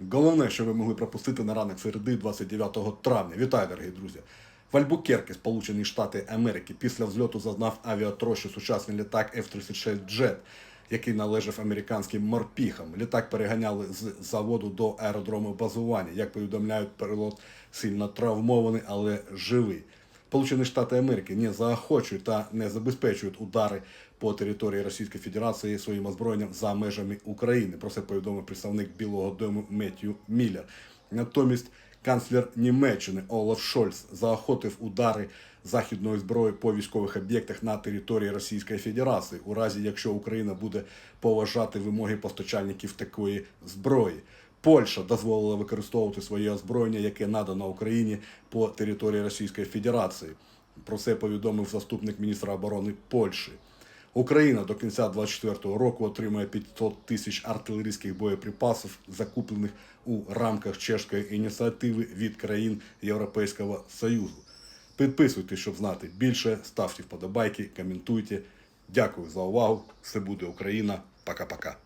Головне, що ви могли пропустити на ранок середи 29 травня. Вітаю, дорогі друзі. В Альбукерке, Сполучені Штати Америки, після взльоту зазнав авіатрощу сучасний літак F-36 Jet, який належав американським морпіхам. Літак переганяли з заводу до аеродрому базування. Як повідомляють, пілот сильно травмований, але живий. Сполучені Штати Америки не заохочують та не забезпечують удари по території Російської Федерації своїм озброєнням за межами України. Про це повідомив представник Білого Дому Меттью Міллер. Натомість канцлер Німеччини Олаф Шольц заохотив удари західної зброї по військових об'єктах на території Російської Федерації, у разі якщо Україна буде поважати вимоги постачальників такої зброї. Польща дозволила використовувати своє озброєння, яке надано Україні по території Російської Федерації. Про це повідомив заступник міністра оборони Польщі. Україна до кінця 2024 року отримає 500 тисяч артилерійських боєприпасів, закуплених у рамках чешської ініціативи від країн Європейського Союзу. Підписуйтесь, щоб знати більше, ставте вподобайки, коментуйте. Дякую за увагу. Все буде Україна. Пока-пока.